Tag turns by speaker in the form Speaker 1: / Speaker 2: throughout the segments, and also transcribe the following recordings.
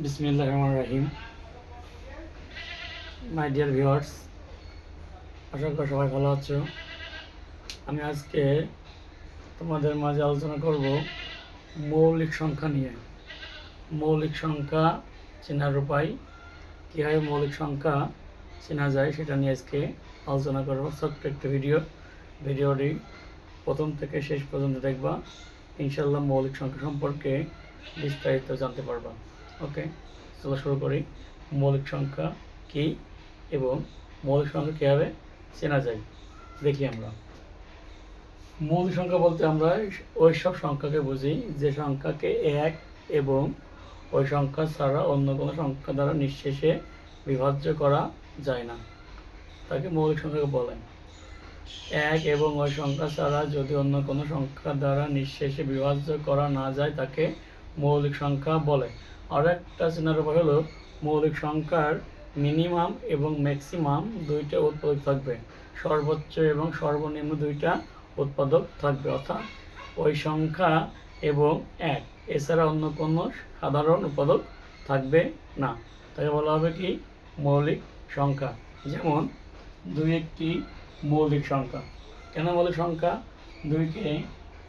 Speaker 1: বিসমিল্লাহ রহমান রাহিম। মাই ডিয়ার ভিউয়ার্স আশা করি সবাই ভালো আছো। আমি আজকে তোমাদের মাঝে আলোচনা করব মৌলিক সংখ্যা নিয়ে। মৌলিক সংখ্যা চেনার উপায়, কীভাবে মৌলিক সংখ্যা চেনা যায় সেটা নিয়ে আজকে আলোচনা করব। ছোট্ট একটা ভিডিও ভিডিওটি প্রথম থেকে শেষ পর্যন্ত দেখবা। ইনশাল্লাহ মৌলিক সংখ্যা সম্পর্কে বিস্তারিত জানতে পারবা। ওকে চলো শুরু করি। মৌলিক সংখ্যা কি এবং মৌলিক সংখ্যা কীভাবে চেনা যায়? দেখি আমরা। মৌলিক সংখ্যা বলতে আমরা ওই সব সংখ্যাকে বুঝি, যে সংখ্যাকে এক এবং ওই সংখ্যা ছাড়া অন্য কোনো সংখ্যা দ্বারা নিঃশেষে বিভাজ্য করা যায় না। তাকে মৌলিক সংখ্যাকে বলে। এক এবং ওই সংখ্যা ছাড়া যদি অন্য কোনো সংখ্যা দ্বারা নিঃশেষে বিভাজ্য করা না যায়, তাকে মৌলিক সংখ্যা বলে। আর একটা উপায় হলো, মৌলিক সংখ্যার মিনিমাম এবং ম্যাক্সিমাম দুইটা উৎপাদক থাকবে। সর্বোচ্চ এবং সর্বনিম্ন দুইটা উৎপাদক থাকবে, অর্থাৎ ওই সংখ্যা এবং এক। এছাড়া অন্য কোনো সাধারণ উৎপাদক থাকবে না। তাকে বলা হবে কি? মৌলিক সংখ্যা। যেমন, দুই একটি মৌলিক সংখ্যা। কেন মৌলিক সংখ্যা? দুইকে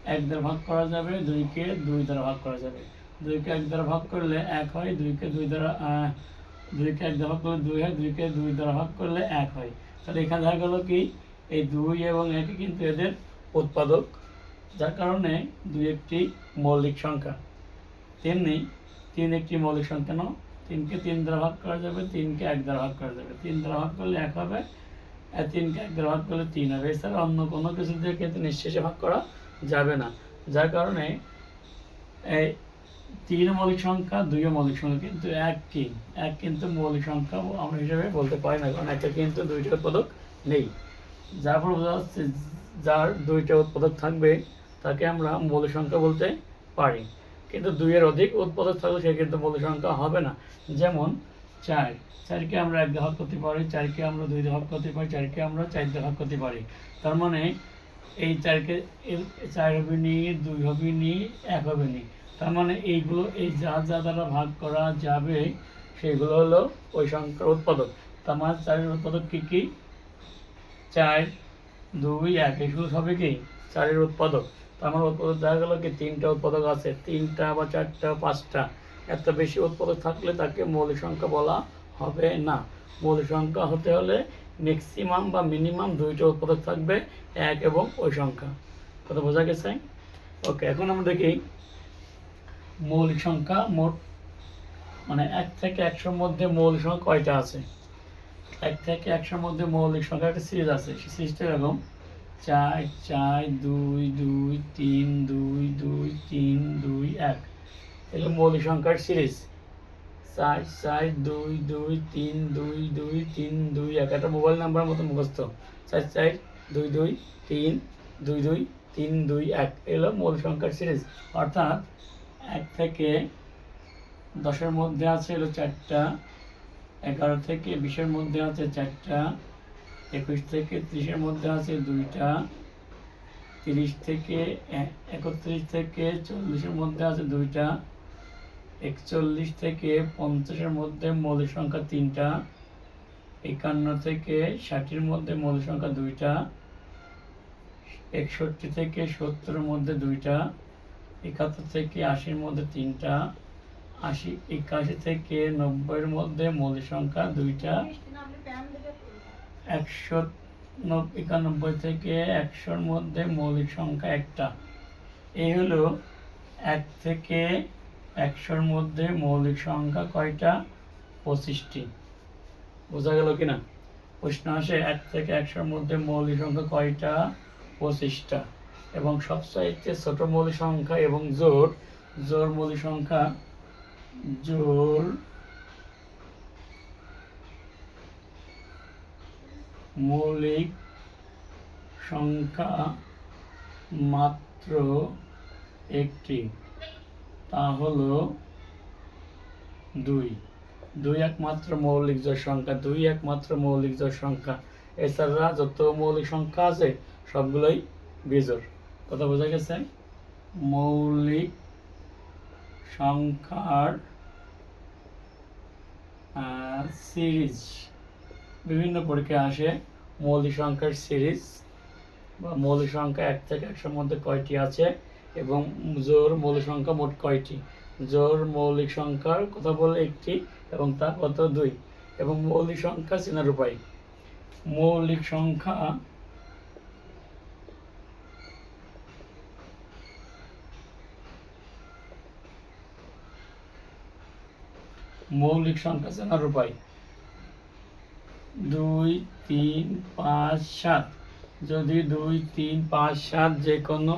Speaker 1: এক দ্বারা ভাগ করা যাবে, দুইকে দুই দ্বারা ভাগ করা যাবে। দুইকে এক দ্বারা ভাগ করলে এক হয় দুইকে দুই দ্বারা দুইকে এক দ্বারা ভাগ করলে দুই হয় দুইকে দুই দ্বারা ভাগ করলে এক হয়। তাহলে এখানে দেখা গেল কি, এই দুই এবং একই কিন্তু এদের উৎপাদক, যার কারণে দুই একটি মৌলিক সংখ্যা। তেমনি তিন একটি মৌলিক সংখ্যা নয় তিনকে তিন দ্বারা ভাগ করা যাবে তিনকে এক দ্বারা ভাগ করা যাবে। তিন দ্বারা ভাগ করলে এক হবে আর তিনকে এক দ্বারা ভাগ করলে তিন হবে। এছাড়া অন্য কোনো কিছু দিয়ে কিন্তু নিঃশেষে ভাগ করা যাবে না। যার কারণে এই তিন মৌলিক সংখ্যা, দুইও মৌলিক সংখ্যা, কিন্তু এক কি এক কিন্তু মৌলিক সংখ্যা আমরা হিসেবে বলতে পারি না, কারণ একটা কিন্তু দুইটা উৎপাদক নেই। যার ফলে বোঝা যাচ্ছে যার দুইটা উৎপাদক থাকবে, তাকে আমরা মৌলিক সংখ্যা বলতে পারি। কিন্তু দুইয়ের অধিক উৎপাদক থাকলে সে কিন্তু মৌলিক সংখ্যা হবে না। যেমন চার। চারকে আমরা এক ভাগ করতে পারি, চারকে আমরা দুই ভাগ করতে পারি, চারকে আমরা চার ভাগ করতে পারি। তার মানে এই চারকে চার হবে নি দুই হবে নি এক হবে নি তার মানে এইগুলো, এই যা যা দ্বারা ভাগ করা যাবে, সেগুলো হলো ওই সংখ্যার উৎপাদক। তার মানে চারের উৎপাদক কী কী? চার, দুই, এক এগুলো সবই কি? চারের উৎপাদক। তার মানে উৎপাদক দেখা গেলো কি? তিনটা উৎপাদক আছে। তিনটা বা চারটা পাঁচটা। এত বেশি উৎপাদক থাকলে তাকে মৌলিক সংখ্যা বলা হবে না। মৌলিক সংখ্যা হতে হলে ম্যাক্সিমাম বা মিনিমাম দুইটা উৎপাদক থাকবে, এক এবং ওই সংখ্যা। কথা বোঝা গেছে? ওকে এখন আমরা দেখি মৌলিক সংখ্যা মোট মানে এক থেকে একশোর মধ্যে মৌলিক সংখ্যা কয়টা আছে? এক থেকে একশোর মধ্যে মৌলিক সংখ্যা একটা সিরিজ আছে। সেই সিরিজটা এরকম। চার চার, দুই দুই, তিন, দুই দুই, তিন, দুই, এক। এগুলো মৌলিক সংখ্যার সিরিজ চার চার, দুই দুই, তিন, দুই দুই, তিন, দুই, এক। একটা মোবাইল নাম্বার মতো মুখস্থ। চার চার, দুই দুই, তিন, দুই দুই, তিন, দুই, এক। এগুলো মৌলিক সংখ্যার সিরিজ অর্থাৎ এক থেকে দশের মধ্যে আছে হলো চারটা, এগারো থেকে বিশের মধ্যে আছে চারটা, একুশ থেকে ত্রিশের মধ্যে আছে দুইটা, তিরিশ থেকে একত্রিশ থেকে চল্লিশের মধ্যে আছে দুইটা, একচল্লিশ থেকে পঞ্চাশের মধ্যে মৌলিক সংখ্যা তিনটা, একান্ন থেকে ষাটের মধ্যে মৌলিক সংখ্যা দুইটা, একষট্টি থেকে সত্তরের মধ্যে দুইটা একাত্তর থেকে আশির মধ্যে তিনটা, আশি একাশি থেকে নব্বইয়ের মধ্যে মৌলিক সংখ্যা দুইটা, একশো নব- একানব্বই থেকে একশোর মধ্যে মৌলিক সংখ্যা একটা। এই হলো এক থেকে একশোর মধ্যে মৌলিক সংখ্যা কয়টা? পঁচিশটি। বোঝা গেল কিনা? প্রশ্ন আসে, এক থেকে একশোর মধ্যে মৌলিক সংখ্যা কয়টা? পঁচিশটা। এবং সবচাইতে ছোট মৌলিক সংখ্যা এবং জোর। জোর মৌলিক সংখ্যা, জোর মৌলিক সংখ্যা মাত্র একটি। তা হলো দুই। দুই একমাত্র মৌলিক জোড় সংখ্যা, দুই একমাত্র মৌলিক জোড় সংখ্যা। এছাড়া যত মৌলিক সংখ্যা আছে, সবগুলোই বিজোড়। কথা বোঝা গেছে? মৌলিক সংখ্যার সিরিজ বিভিন্ন পরীক্ষায় আসে মৌলিক সংখ্যার সিরিজ বা মৌলিক সংখ্যা এক থেকে একশোর মধ্যে কয়টি আছে? এবং জোর মৌলিক সংখ্যা মোট কয়টি? জোর মৌলিক সংখ্যার কথা বলে একটি এবং তার কত দুই। এবং মৌলিক সংখ্যা চেনার উপায়। মৌলিক সংখ্যা মৌলিক সংখ্যা চেনার উপায় দুই, তিন, পাঁচ, সাত। যদি দুই, তিন, পাঁচ, সাত যে কোনো,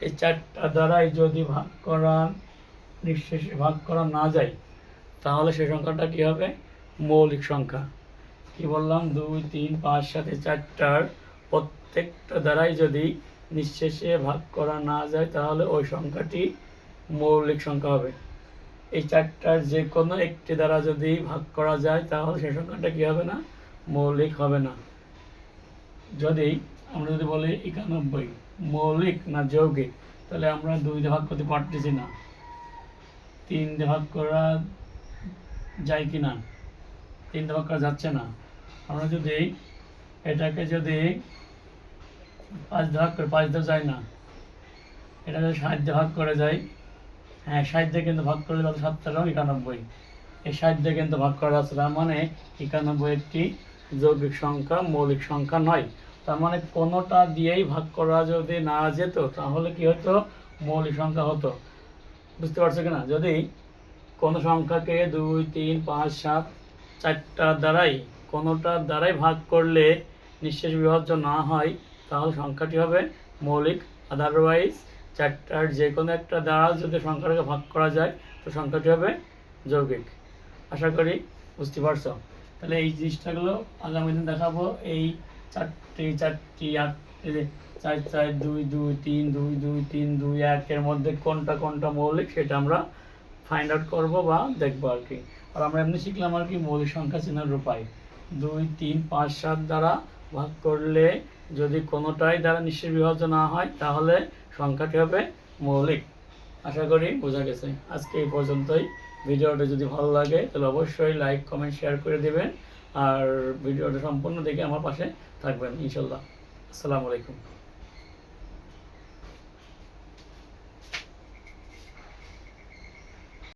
Speaker 1: এই চারটা দ্বারাই যদি ভাগ করা নিঃশেষে ভাগ করা না যায়, তাহলে সেই সংখ্যাটা কী হবে? মৌলিক সংখ্যা। কি বললাম? দুই, তিন, পাঁচ, সাত, এই চারটার প্রত্যেকটা দ্বারাই যদি নিঃশেষে ভাগ করা না যায়, তাহলে ওই সংখ্যাটি মৌলিক সংখ্যা হবে। এই চারটার যে কোনো একটি দ্বারা যদি ভাগ করা যায়, তাহলে সেই সংখ্যাটা কি হবে না? মৌলিক হবে না। যদি আমরা যদি বলি একানব্বই, মৌলিক না যৌগিক, তাহলে আমরা দুই দিয়ে ভাগ করতে পারতেছি না। তিন দিয়ে ভাগ করা যায় কি না তিন দিয়ে ভাগ করা যাচ্ছে না। আমরা যদি এটাকে যদি পাঁচ দিয়ে ভাগ করে, পাঁচ দিয়ে যায় না এটা যদি ষাট দিয়ে ভাগ করে যায় হ্যাঁ ষাট দিয়ে কিন্তু ভাগ করলে তাহলে সাত তেরো একানব্বই। এই ষাট দিয়ে কিন্তু ভাগ করা আছে তার মানে একানব্বই একটি যৌগিক সংখ্যা, মৌলিক সংখ্যা নয়। তার মানে কোনোটা দিয়েই ভাগ করা যদি না যেত, তাহলে কি হতো? মৌলিক সংখ্যা হতো। বুঝতে পারছ কিনা? যদি কোনো সংখ্যাকে দুই, তিন, পাঁচ, সাত, চারটা দ্বারাই কোনোটার দ্বারাই ভাগ করলে নিঃশেষ বিভাজ্য না হয়, তাহলে সংখ্যাটি হবে মৌলিক আদারওয়াইজ চারটার যে কোনো একটা দ্বারা যদি সংখ্যাটাকে ভাগ করা যায়, তো সংখ্যাটি হবে যৌগিক। আশা করি বুঝতে পারছ? তাহলে এই জিনিসটাগুলো আগামী দিন দেখাবো। এই চারটি চারটি, আট চার চার, দুই দুই, তিন, দুই দুই, তিন, দুই একের মধ্যে কোনটা কোনটা মৌলিক সেটা আমরা ফাইন্ড আউট করব বা দেখব আর কি। আর আমরা এমনি শিখলাম আর কি মৌলিক সংখ্যা চেনার উপায় দুই, তিন, পাঁচ, সাত দ্বারা ভাগ করলে যদি কোনোটাই দ্বারা নিঃশেষ বিভাজ্য না হয়, তাহলে সংখ্যাটি হবে? মৌলিক। আশা করি বোঝা গেছে। আজকে এই পর্যন্তই। ভিডিওটা যদি ভালো লাগে, তাহলে অবশ্যই লাইক, কমেন্ট, শেয়ার করে দেবেন। আর ভিডিওটা সম্পূর্ণ দেখে আমার পাশে থাকবেন, ইনশাল্লাহ। আসসালামু আলাইকুম।